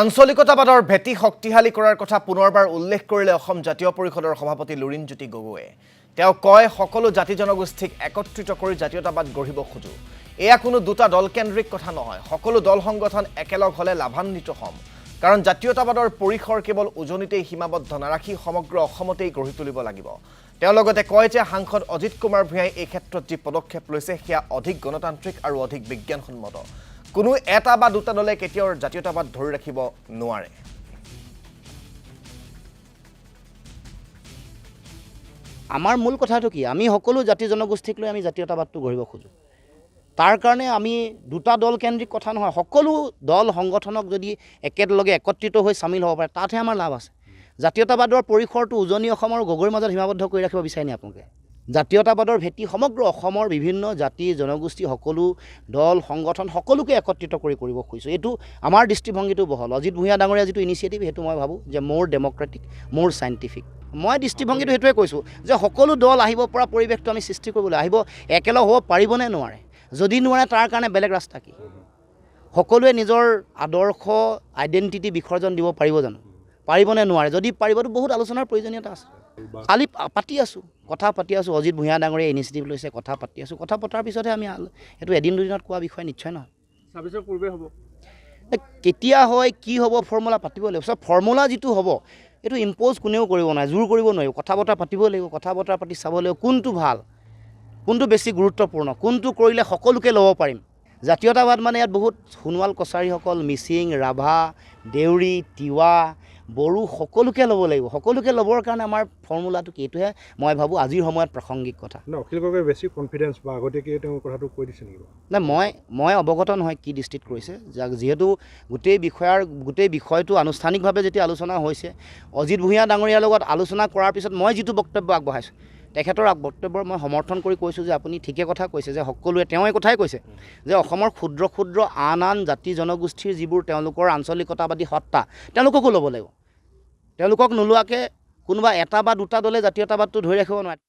আঞ্চলিকতাবাদৰ ভেটি শক্তিশালী কৰাৰ কথা পুনৰবাৰ উল্লেখ কৰিলে অসম জাতীয় পৰিষদৰ সভাপতি লুৰিণজ্যোতি গগৈয়ে। তেওঁ কয়, সকলো জাতি জনগোষ্ঠীক একত্ৰিত কৰি জাতীয়তাবাদ গঢ়িব খোজোঁ। এয়া কোনো দুটা দলকেন্দ্ৰিক কথা নহয়, সকলো দল সংগঠন একেলগ হ'লে লাভান্বিত হ'ম। কাৰণ জাতীয়তাবাদৰ পৰিসৰ কেৱল উজনিতেই সীমাবদ্ধ, নাৰাখি সমগ্ৰ অসমতেই গঢ়ি তুলিব লাগিব। তেওঁ লগতে কয় যে সাংসদ অজিত কুমাৰ ভূঞাই এই ক্ষেত্ৰত যি পদক্ষেপ লৈছে, সেয়া অধিক গণতান্ত্ৰিক আৰু অধিক বিজ্ঞানসন্মত। কোনো এটা বা দুটা দলে কেতিয়াও জাতীয়তাবাদ ধৰি ৰাখিব নোৱাৰে। আমাৰ মূল কথাটো কি? আমি সকলো জাতি জনগোষ্ঠীক লৈ আমি জাতীয়তাবাদটো গঢ়িব খোজোঁ। তাৰ কাৰণে আমি দুটা দল কেন্দ্ৰিক কথা নহয় সকলো দল সংগঠনক যদি একেলগে একত্ৰিত হৈ চামিল হ'ব পাৰে তাতহে আমাৰ লাভ আছে। জাতীয়তাবাদৰ পৰিসৰটো উজনি অসমৰ গগৈৰ মাজত সীমাবদ্ধ কৰি ৰাখিব বিচাৰে নি আপোনালোকে? জাতীয়তাবাদৰ ভেটি সমগ্ৰ অসমৰ বিভিন্ন জাতি জনগোষ্ঠী সকলো দল সংগঠন সকলোকে একত্ৰিত কৰি কৰিব খুজিছোঁ। এইটো আমাৰ দৃষ্টিভংগীটো বহল। অজিত ভূঞা ডাঙৰীয়া যিটো ইনিচিয়েটিভ সেইটো মই ভাবোঁ যে মোৰ ডেম'ক্ৰেটিক মোৰ চাইণ্টিফিক মই দৃষ্টিভংগীটো সেইটোৱে কৈছোঁ যে সকলো দল আহিব পৰা পৰিৱেশটো আমি সৃষ্টি কৰিবলৈ আহিব একেলগ হ'ব পাৰিবনে নোৱাৰে? যদি নোৱাৰে তাৰ কাৰণে বেলেগ ৰাস্তা কি? সকলোৱে নিজৰ আদৰ্শ আইডেণ্টিটি বিসৰ্জন দিব পাৰিব জানো? পাৰিবনে নোৱাৰে? যদি পাৰিবতো বহুত আলোচনাৰ প্ৰয়োজনীয়তা আছে। কালি পাতি আছোঁ কথা পাতি আছোঁ। অজিত ভূঞা ডাঙৰীয়া ইনিচিয়েটিভ লৈছে কথা পাতি আছোঁ। কথা পতাৰ পিছতহে আমি সেইটো এদিন দুদিনত কোৱা বিষয় নিশ্চয় নহয়। ছাব্বিছৰ পূৰ্বে হ'ব। কেতিয়া হয় কি হ'ব ফৰ্মুলা পাতিব লাগিব। চব ফৰ্মুলা যিটো হ'ব এইটো ইম্প'জ কোনেও কৰিব নোৱাৰে জোৰ কৰিব নোৱাৰিব কথা বতৰা পাতিব লাগিব কথা বতৰা পাতি চাব লাগিব কোনটো ভাল কোনটো বেছি গুৰুত্বপূৰ্ণ কোনটো কৰিলে সকলোকে ল'ব পাৰিম। জাতীয়তাবাদ মানে ইয়াত বহুত সোণোৱাল কছাৰীসকল মিচিং ৰাভা দেউৰী তিৱা বড়ো সকলোকে ল'ব লাগিব। সকলোকে ল'বৰ কাৰণে আমাৰ ফৰ্মুলাটো কি? এইটোহে মই ভাবোঁ আজিৰ সময়ত প্ৰাসংগিক কথা। অখিল গগৈয়ে বেছি কনফিডেঞ্চ বা আগতীয়াকৈ তেওঁ কথাটো কৈ দিছে নেকি? নাই মই মই অৱগত নহয় কি দৃষ্টিত কৰিছে। যাক যিহেতু গোটেই বিষয়াৰ গোটেই বিষয়টো আনুষ্ঠানিকভাৱে যেতিয়া আলোচনা হৈছে অজিত ভূঞা ডাঙৰীয়াৰ লগত আলোচনা কৰাৰ পিছত মই যিটো বক্তব্য আগবঢ়াইছোঁ তেখেতৰ বক্তব্যৰ মই সমৰ্থন কৰি কৈছোঁ যে আপুনি ঠিকে কথা কৈছে যে সকলোৱে তেওঁ এই কথাই কৈছে যে অসমৰ ক্ষুদ্ৰ ক্ষুদ্ৰ আন আন জাতি জনগোষ্ঠীৰ যিবোৰ তেওঁলোকৰ আঞ্চলিকতাবাদী সত্তা তেওঁলোককো ল'ব লাগিব। তেওঁলোকক নোলোৱাকৈ কোনোবা এটা বা দুটা দলে জাতীয়তাবাদটো ধৰি ৰাখিব নোৱাৰে।